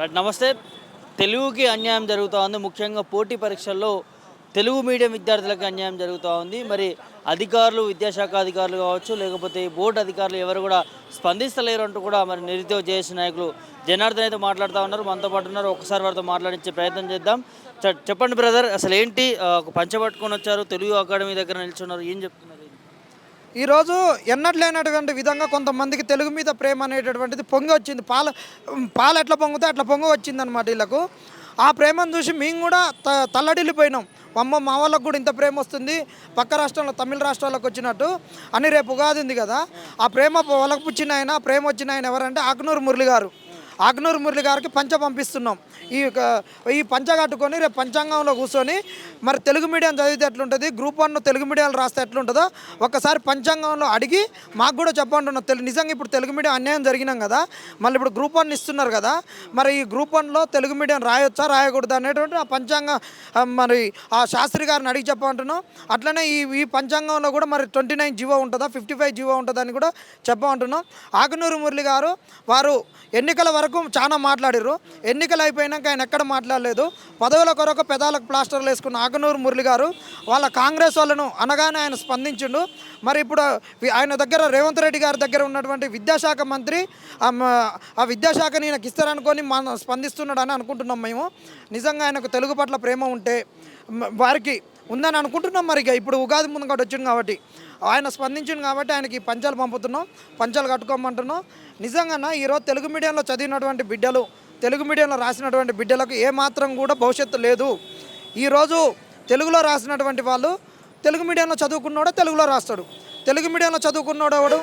Right నమస్తే తెలుగుకి అన్యాయం జరుగుతూ ఉంది. ముఖ్యంగా పోటీ పరీక్షల్లో తెలుగు మీడియం విద్యార్థులకు అన్యాయం జరుగుతూ ఉంది. మరి అధికారులు విద్యాశాఖ అధికారులు కావచ్చు లేకపోతే బోర్డు అధికారులు ఎవరు కూడా స్పందిస్తలేరు అంటూ కూడా మరి నిరుద్యోగ జేఏసీ నాయకులు జనార్దన్ అయితే మాట్లాడుతూ ఉన్నారు. మనతో పాటు ఉన్నారు. ఒకసారి వారితో మాట్లాడించే ప్రయత్నం చేద్దాం. చెప్పండి బ్రదర్ అసలు ఏంటి పంచబట్టుకొని ఒక పంచ పట్టుకొని వచ్చారు తెలుగు అకాడమీ దగ్గర నిల్చున్నారు. ఏం చెప్తున్నారు? ఈరోజు ఎన్నట్లేనటువంటి విధంగా కొంతమందికి తెలుగు మీద ప్రేమ అనేటటువంటిది పొంగి వచ్చింది. పాల పాలు ఎట్లా పొంగితే అట్లా పొంగి వచ్చింది అనమాట వీళ్ళకు. ఆ ప్రేమను చూసి మేము కూడా త తల్లడిల్లిపోయినాం. అమ్మ మా వాళ్ళకు కూడా ఇంత ప్రేమ వస్తుంది. పక్క రాష్ట్రంలో తమిళ రాష్ట్రాలకు వచ్చినట్టు. అని రేపు ఉగాది ఉంది కదా. ఆ ప్రేమ వాళ్ళకు పుచ్చిన ఆయన ప్రేమ వచ్చిన ఆయన ఎవరంటే ఆకునూరు మురళి గారు. ఆగ్నూరు మురళి గారికి పంచ పంపిస్తున్నాం. ఈ యొక్క- ఈ పంచ కట్టుకొని రేపు పంచాంగంలో కూర్చొని మరి తెలుగు మీడియం చదివితే ఎట్లుంటుంది? గ్రూప్ వన్ తెలుగు మీడియాలు రాస్తే ఎట్లుంటుందో ఒక్కసారి పంచాంగంలో అడిగి మాకు కూడా చెప్పంటున్నాం. తెలు నిజంగా ఇప్పుడు తెలుగు మీడియం అన్యాయం జరిగినాం కదా మళ్ళీ ఇప్పుడు గ్రూప్ వన్ ఇస్తున్నారు కదా మరి ఈ గ్రూప్ వన్లో తెలుగు మీడియం రాయొచ్చా రాయకూడదు అనేటువంటి ఆ పంచాంగ మరి ఆ శాస్త్రి గారిని అడిగి చెప్పమంటున్నాం. అట్లనే ఈ ఈ పంచాంగంలో కూడా మరి ట్వంటీ నైన్ జీవో ఉంటుందా ఫిఫ్టీ ఫైవ్ జీవో ఉంటుందని కూడా చెప్పమంటున్నాం. ఆకునూరు మురళి గారు వారు ఎన్నికల వరకు చాలా మాట్లాడారు ఎన్నికలు అయిపోయినాక ఆయన ఎక్కడ మాట్లాడలేదు. పదవుల కొరకు పెదాలకు ప్లాస్టర్లు వేసుకున్న ఆగనూరు మురళి గారు వాళ్ళ కాంగ్రెస్ వాళ్ళను అనగానే ఆయన స్పందించిండు. మరి ఇప్పుడు ఆయన దగ్గర రేవంత్ రెడ్డి గారి దగ్గర ఉన్నటువంటి విద్యాశాఖ మంత్రి ఆ విద్యాశాఖని ఈయనకి ఇస్తారనుకొని మన స్పందిస్తున్నాడు అని అనుకుంటున్నాం మేము. నిజంగా ఆయనకు తెలుగు పట్ల ప్రేమ ఉంటే వారికి ఉందని అనుకుంటున్నాం మరి ఇక. ఇప్పుడు ఉగాది ముందు కూడా వచ్చింది కాబట్టి. ఆయన స్పందించింది కాబట్టి ఆయనకి ఈ పంచాలు పంపుతున్నాం పంచాలు కట్టుకోమంటున్నాం. నిజంగా ఈరోజు తెలుగు మీడియంలో చదివినటువంటి బిడ్డలు తెలుగు మీడియంలో రాసినటువంటి బిడ్డలకు ఏమాత్రం కూడా భవిష్యత్తు లేదు. ఈరోజు తెలుగులో రాసినటువంటి వాళ్ళు తెలుగు మీడియంలో చదువుకున్నోడే తెలుగులో రాస్తాడు. తెలుగు మీడియంలో చదువుకున్నోడెవడు?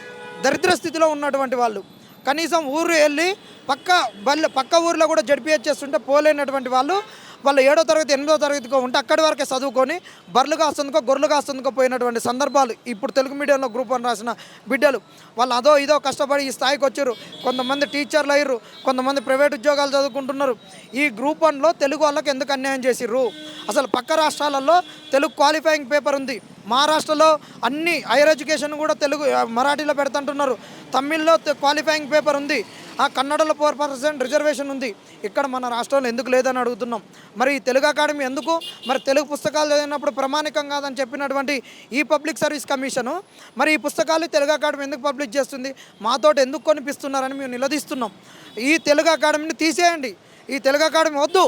దరిద్ర స్థితిలో ఉన్నటువంటి వాళ్ళు. కనీసం ఊరు వెళ్ళి పక్క బల్లి పక్క ఊర్లో కూడా జడిపిహెచ్ చేస్తుంటే పోలేనటువంటి వాళ్ళు వాళ్ళు ఏడో తరగతి ఎనిమిదో తరగతికో ఉంటే అక్కడి వరకే చదువుకొని బర్రెలు కాస్తుందికో గొర్రెలు కాస్తుందికో పోయినటువంటి సందర్భాలు. ఇప్పుడు తెలుగు మీడియంలో గ్రూప్ వన్ రాసిన బిడ్డలు వాళ్ళు అదో ఇదో కష్టపడి ఈ స్థాయికి వచ్చారు. కొంతమంది టీచర్లు అయ్యారు కొంతమంది ప్రైవేట్ ఉద్యోగాలు చదువుకుంటున్నారు. ఈ గ్రూప్ వన్లో తెలుగు వాళ్ళకి ఎందుకు అన్యాయం చేసిర్రు? అసలు పక్క రాష్ట్రాలలో తెలుగు క్వాలిఫైయింగ్ పేపర్ ఉంది. మహారాష్ట్రలో అన్ని హైయర్ ఎడ్యుకేషన్ కూడా తెలుగు మరాఠీలో పెడుతుంటున్నారు. తమిళ్ళో క్వాలిఫైయింగ్ పేపర్ ఉంది. ఆ కన్నడలో ఫోర్ పర్సెంట్ రిజర్వేషన్ ఉంది. ఇక్కడ మన రాష్ట్రంలో ఎందుకు లేదని అడుగుతున్నాం. మరి ఈ తెలుగు అకాడమీ ఎందుకు? మరి తెలుగు పుస్తకాలు చదివినప్పుడు ప్రమాణికం కాదని చెప్పినటువంటి ఈ పబ్లిక్ సర్వీస్ కమిషను మరి ఈ పుస్తకాలు తెలుగు అకాడమీ ఎందుకు పబ్లిష్ చేస్తుంది? మాతో ఎందుకు కొనిపిస్తున్నారని మేము నిలదీస్తున్నాం. ఈ తెలుగు అకాడమీని తీసేయండి. ఈ తెలుగు అకాడమీ వద్దు.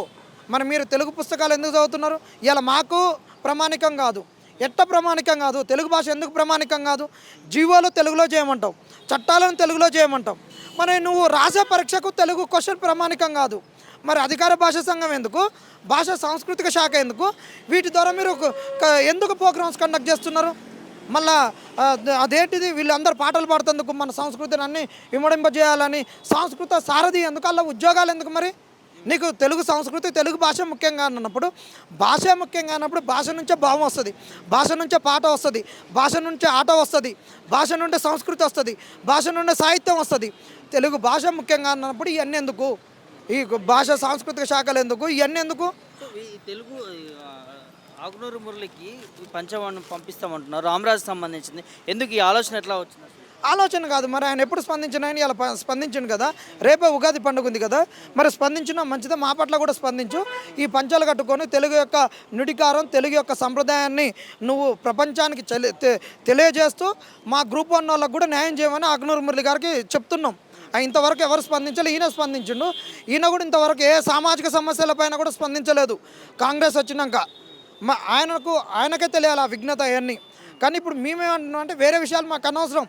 మరి మీరు తెలుగు పుస్తకాలు ఎందుకు చదువుతున్నారు? ఇలా మాకు ప్రమాణికం కాదు. ఎట్ట ప్రమాణికం కాదు. తెలుగు భాష ఎందుకు ప్రమాణికం కాదు? జీవోలు తెలుగులో చేయమంటావు. చట్టాలను తెలుగులో చేయమంటావు. మరి నువ్వు రాసే పరీక్షకు తెలుగు క్వశ్చన్ ప్రమాణికం కాదు. మరి అధికార భాష సంఘం ఎందుకు? భాష సాంస్కృతిక శాఖ ఎందుకు? వీటి ద్వారా మీరు ఎందుకు ప్రోగ్రామ్స్ కండక్ట్ చేస్తున్నారు? మళ్ళా అదేంటిది? వీళ్ళందరూ పాటలు పాడుతందుకు మన సంస్కృతిని అన్ని విమడింపజేయాలని సంస్కృత సారథి ఎందుకు? అలా ఉద్యోగాలు ఎందుకు మరి? నీకు తెలుగు సంస్కృతి తెలుగు భాష ముఖ్యంగా అన్నప్పుడు భాష ముఖ్యంగా అన్నప్పుడు భాష నుంచే భావం వస్తుంది. భాష నుంచే పాట వస్తుంది. భాష నుంచే ఆట వస్తుంది. భాష నుండి సంస్కృతి వస్తుంది. భాష నుండి సాహిత్యం వస్తుంది. తెలుగు భాష ముఖ్యంగా అన్నప్పుడు ఇవన్నీ ఎందుకు? ఈ భాష సాంస్కృతిక శాఖలు ఎందుకు? ఇవన్నీ ఎందుకు? ఈ తెలుగు ఆకునూరు మురళికి ఈ పంచవాణ్ణి పంపిస్తామంటున్నారు. రామరాజు సంబంధించింది. ఎందుకు ఈ ఆలోచన ఎట్లా వచ్చింది? ఆలోచన కాదు. మరి ఆయన ఎప్పుడు స్పందించిన ఆయన ఇలా ప- కదా. రేపే ఉగాది పండుగ ఉంది కదా. మరి స్పందించినా మంచిదే? మా పట్ల కూడా స్పందించు. ఈ పంచాలు కట్టుకొని తెలుగు యొక్క నుడికారం తెలుగు యొక్క సంప్రదాయాన్ని నువ్వు ప్రపంచానికి తె- తెలియజేస్తూ మా గ్రూప్ వన్ వాళ్ళకు కూడా న్యాయం చేయమని అగ్నూర్ మురళి గారికి చెప్తున్నాం. ఇంతవరకు ఎవరు స్పందించాలి ఈయన స్పందించిండు. ఈయన కూడా ఇంతవరకు ఏ సామాజిక సమస్యలపైన కూడా స్పందించలేదు. కాంగ్రెస్ వచ్చినాక. మా ఆయనకు ఆయనకే తెలియాలి ఆ విఘ్నత అవన్నీ. కానీ ఇప్పుడు మేమేమంటున్నాం అంటే వేరే విషయాలు మాకు అనవసరం.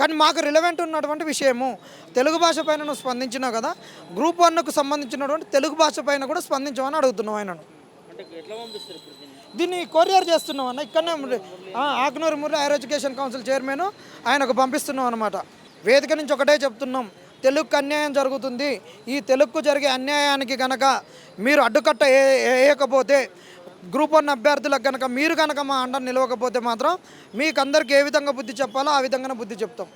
కానీ మాకు రిలవెంట్ ఉన్నటువంటి విషయము. తెలుగు భాష పైన నువ్వు స్పందించినావు కదా గ్రూప్ వన్కు సంబంధించినటువంటి తెలుగు భాష పైన కూడా స్పందించమని అడుగుతున్నాం ఆయనను దీన్ని? కొరియర్ చేస్తున్నాం అన్న ఇక్కడనే ఉంది. ఆ, Akunuri Murali higher education council chairman ఆయనకు పంపిస్తున్నాం అనమాట వేదిక నుంచి ఒకటే చెప్తున్నాం తెలుగుకు అన్యాయం జరుగుతుంది. ఈ తెలుగుకు జరిగే అన్యాయానికి కనుక మీరు అడ్డుకట్ట వేయకపోతే గ్రూప్ వన్ అభ్యర్థులకు కనుక మీరు కనుక మా అండ నిలవకపోతే మాత్రం మీకు అందరికి ఏ విధంగా బుద్ధి చెప్పాలో ఆ విధంగానే బుద్ధి చెప్తాం.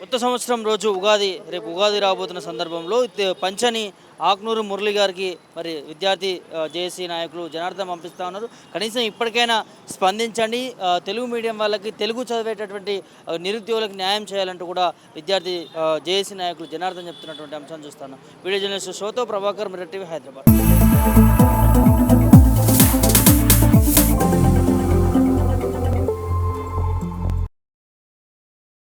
కొత్త సంవత్సరం రోజు ఉగాది రేపు ఉగాది రాబోతున్న సందర్భంలో పంచని ఆక్నూరు మురళి గారికి మరి విద్యార్థి జేఏసీ నాయకులు జనార్దన్ పంపిస్తా ఉన్నారు. కనీసం ఇప్పటికైనా స్పందించండి. తెలుగు మీడియం వాళ్ళకి తెలుగు చదివేటటువంటి నిరుద్యోగులకు న్యాయం చేయాలంటూ కూడా విద్యార్థి జేఏసీ నాయకులు జనార్దన్ చెప్తున్నటువంటి అంశాన్ని చూస్తాను వీడియో జర్నలిస్ట్ షోతో ప్రభాకర్ మిరటివి హైదరాబాద్.